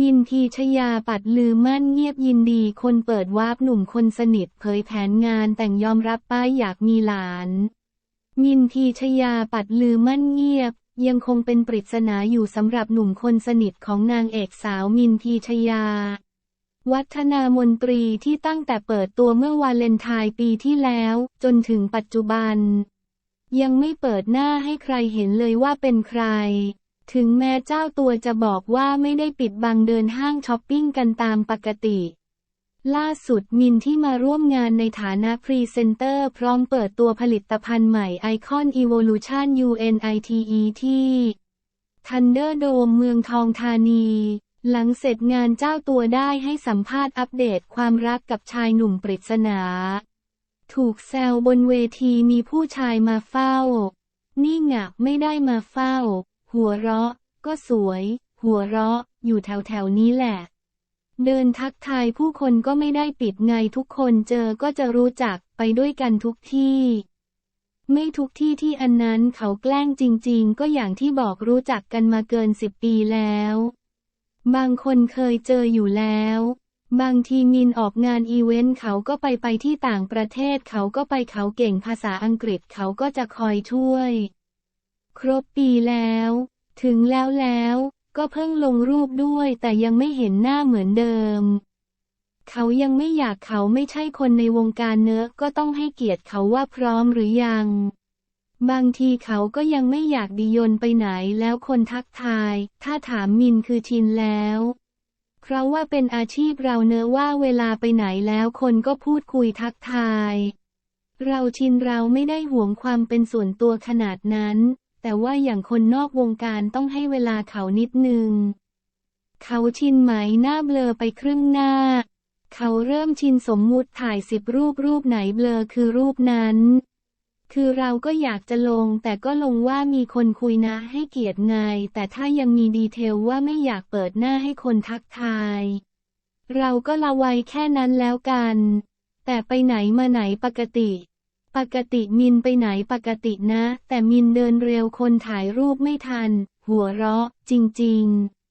มินทีชยาปัดลือมั่นเงียบยินดี คนเปิดวาร์ปหนุ่มคนสนิทเผยแผนงานแต่งยอมรับป้ายอยากมีหลาน มินทีชยาปัดลือมั่นเงียบ ยังคงเป็นปริศนาอยู่สำหรับหนุ่มคนสนิทของนางเอกสาวมินทีชยา วัฒนามนตรีที่ตั้งแต่เปิดตัวเมื่อวาเลนไทน์ปีที่แล้ว จนถึงปัจจุบัน ยังไม่เปิดหน้าให้ใครเห็นเลยว่าเป็นใคร ถึงแม้เจ้าตัวจะบอกว่าไม่ได้ปิดบังเดินห้างช้อปปิ้งกันตามปกติ ล่าสุดมินที่มาร่วมงานในฐานะพรีเซนเตอร์พร้อมเปิดตัวผลิตภัณฑ์ใหม่ไอคอน Evolution UNITE ที่ Thunder Dome เมืองทองธานี หลังเสร็จงานเจ้าตัวได้ให้สัมภาษณ์อัปเดตความรักกับชายหนุ่มปริศนา ถูกแซวบนเวทีมีผู้ชายมาเฝ้า นี่ไงไม่ได้มาเฝ้า หัวเราะ ก็สวย หัวเราะ อยู่แถวแถวนี้แหละ เดินทักทายผู้คนก็ไม่ได้ปิดไงทุกคนเจอก็จะรู้จักไปด้วยกันทุกที่ ไม่ทุกที่ที่อันนั้นเขาแกล้งจริง ๆ ก็อย่างที่บอกรู้จักกันมาเกินสิบปีแล้ว บางคนเคยเจออยู่แล้วบางทีมินออกงานอีเวนต์เขาก็ไปไปที่ต่างประเทศเขาก็ไปเขาเก่งภาษาอังกฤษเขาก็จะคอยช่วย ครบปีแล้ว ถึงแล้วแล้ว ก็เพิ่งลงรูปด้วยแต่ยังไม่เห็นหน้าเหมือนเดิม เขายังไม่อยากเขาไม่ใช่คนในวงการเนื้อก็ต้องให้เกียรติเขาว่าพร้อมหรือยัง บางทีเขาก็ยังไม่อยากดิยนไปไหนแล้วคนทักทาย ถ้าถามมินคือชินแล้วเพราะว่าเป็นอาชีพเราเนอะว่าเวลาไปไหนแล้วคนก็พูดคุยทักทาย เราชินเราไม่ได้หวงความเป็นส่วนตัวขนาดนั้น แต่ว่าอย่างคนนอกวงการต้องให้เวลาเขานิดนึง เขาชินไหมหน้าเบลอไปครึ่งหน้า เขาเริ่มชินสมมุติถ่ายสิบรูปรูปไหนเบลอคือรูปนั้น คือเราก็อยากจะลง แต่ก็ลงว่ามีคนคุยนะให้เกียรติไง แต่ถ้ายังมีดีเทลว่าไม่อยากเปิดหน้าให้คนทักทาย เราก็ละไว้แค่นั้นแล้วกัน แต่ไปไหนมาไหนปกติ ปกติมินไปไหนปกตินะ แต่มินเดินเร็วคนถ่ายรูปไม่ทัน หัวเราะ จริง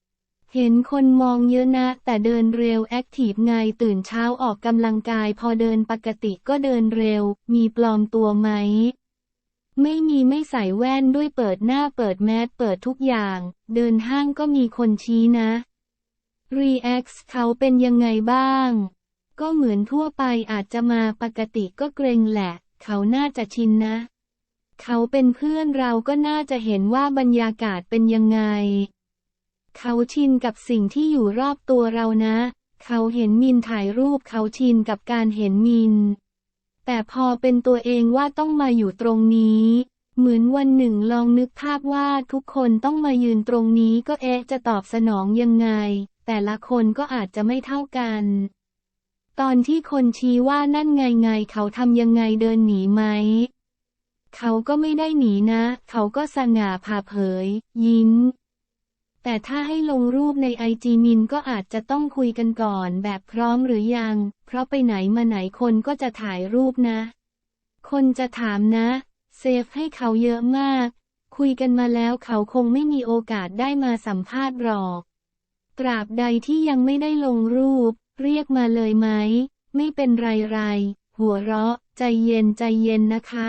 ๆ เห็นคนมองเยอะนะ แต่เดินเร็วแอคทีฟไงตื่นเช้าออกกำลังกาย พอเดินปกติก็เดินเร็ว มีปลอมตัวไหม ไม่มีไม่ใส่แว่นด้วยเปิดหน้าเปิดแมสเปิดทุกอย่าง เดินห้างก็มีคนชี้นะ React เขาเป็นยังไงบ้าง ก็เหมือนทั่วไปอาจจะมาปกติก็เกรงแหละ เขาน่าจะชินนะ เขาเป็นเพื่อนเราก็น่าจะเห็นว่าบรรยากาศเป็นยังไง เขาชินกับสิ่งที่อยู่รอบตัวเรานะ เขาเห็นมินถ่ายรูปเขาชินกับการเห็นมิน แต่พอเป็นตัวเองว่าต้องมาอยู่ตรงนี้เหมือนวันหนึ่งลองนึกภาพว่าทุกคนต้องมายืนตรงนี้ก็เอ๊ะจะตอบสนองยังไง แต่ละคนก็อาจจะไม่เท่ากัน ตอนที่คนชี้ว่านั่นไงไงเขาทำยังไงเดินหนีไหม เขาก็ไม่ได้หนีนะ เขาก็สง่าผ่าเผย ยิ้ม แต่ถ้าให้ลงรูปในไอจีมินก็อาจจะต้องคุยกันก่อนแบบพร้อมหรือยัง เพราะไปไหนมาไหนคนก็จะถ่ายรูปนะ คนจะถามนะ เซฟให้เขาเยอะมาก คุยกันมาแล้วเขาคงไม่มีโอกาสได้มาสัมภาษณ์หรอก ตราบใดที่ยังไม่ได้ลงรูป เรียกมาเลยไหม ไม่เป็นไรไรๆหัวเราะ ใจเย็นใจเย็นนะคะ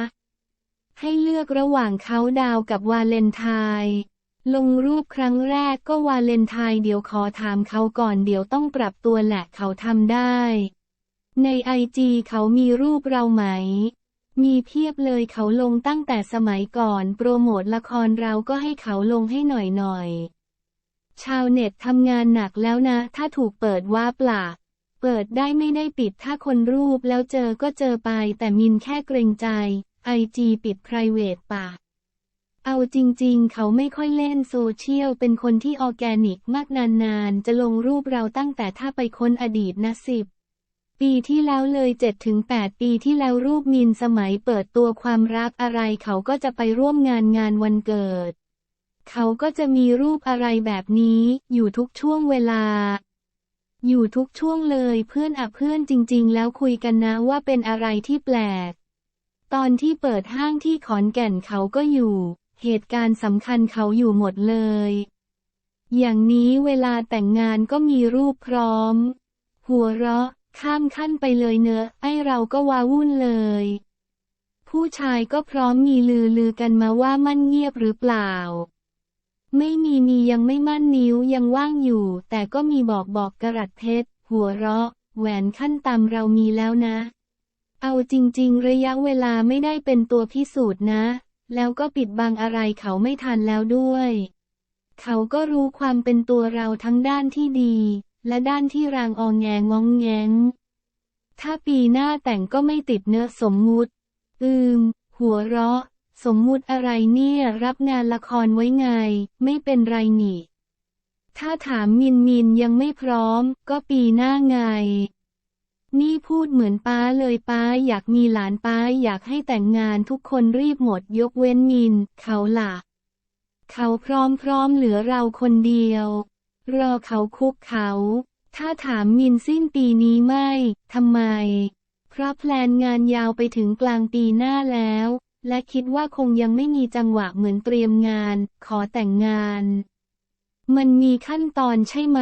ให้เลือกระหว่างเขาดาวกับวาเลนไทน์ลงรูปครั้งแรกก็วาเลนไทน์เดี๋ยวขอถามเขาก่อนเดี๋ยวต้องปรับตัวแหละเขาทำได้ ในไอจีเขามีรูปเราไหม มีเพียบเลยเขาลงตั้งแต่สมัยก่อน โปรโมทละครเราก็ให้เขาลงให้หน่อยหน่อย ชาวเน็ตทำงานหนักแล้วนะ ถ้าถูกเปิดว่าปล่ะเปิดได้ไม่ได้ปิดถ้าคนรูปแล้วเจอก็เจอไปแต่มินแค่เกรงใจ ไอจีปิด p r i v a t ป่ะเอาจริงๆ เขาไม่ค่อยเล่นโซเชียล เป็นคนที่ออแกนิกมากนานๆ จะลงรูปเราตั้งแต่ถ้าไปค้นอดีตนะสิบปีที่แล้วเลย7-8ปีที่แล้วรูปมินสมัยเปิดตัวความรักอะไรเขาก็จะไปร่วมงานงานวันเกิด เขาก็จะมีรูปอะไรแบบนี้อยู่ทุกช่วงเวลา อยู่ทุกช่วงเลยเพื่อนอะเพื่อนจริง ๆ แล้วคุยกันนะว่าเป็นอะไรที่แปลก ตอนที่เปิดห้างที่ขอนแก่นเขาก็อยู่ เหตุการณ์สำคัญเขาอยู่หมดเลย อย่างนี้เวลาแต่งงานก็มีรูปพร้อม หัวเราะข้ามขั้นไปเลยเนอะ ไอเราก็วาวุ่นเลย ผู้ชายก็พร้อมมีลือลือกันมาว่ามั่นเงียบหรือเปล่า ไม่มีมียังไม่มั่นนิ้วยังว่างอยู่ แต่ก็มีบอกบอกกระรัดเพชรหัวเราะ แหวนขั้นต่ำเรามีแล้วนะ เอาจริง ๆ ระยะเวลาไม่ได้เป็นตัวพิสูจน์นะ แล้วก็ปิดบังอะไรเขาไม่ทันแล้วด้วย เขาก็รู้ความเป็นตัวเราทั้งด้านที่ดี และด้านที่รางอองแงงองแงงถ้าปีหน้าแต่งก็ไม่ติดเนื้อสมมุติ อืม หัวเราะ สมมุติอะไรเนี่ยรับงานละครไว้ไง ไม่เป็นไรนี่ ถ้าถามมินมินยังไม่พร้อม ก็ปีหน้าไง นี่พูดเหมือนป้าเลยป้าอยากมีหลานป้าอยากให้แต่งงานทุกคนรีบหมดยกเว้นมิน เขาล่ะ เขาพร้อมพร้อมเหลือเราคนเดียว รอเขาคุกเขา ถ้าถามมินสิ้นปีนี้ไม่ทำไม เพราะแพลนงานยาวไปถึงกลางปีหน้าแล้ว และคิดว่าคงยังไม่มีจังหวะเหมือนเตรียมงาน ขอแต่งงาน มันมีขั้นตอนใช่ไหม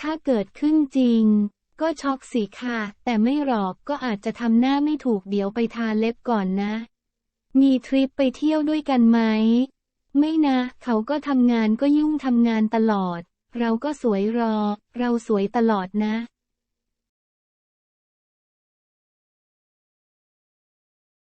ถ้าเกิดขึ้นจริง ก็ช็อกสิค่ะ แต่ไม่หรอกก็อาจจะทำหน้าไม่ถูกเดี๋ยวไปทาเล็บก่อนนะ มีทริปไปเที่ยวด้วยกันไหม ไม่นะ เขาก็ทำงานก็ยุ่งทำงานตลอด เราก็สวยรอ เราสวยตลอดนะ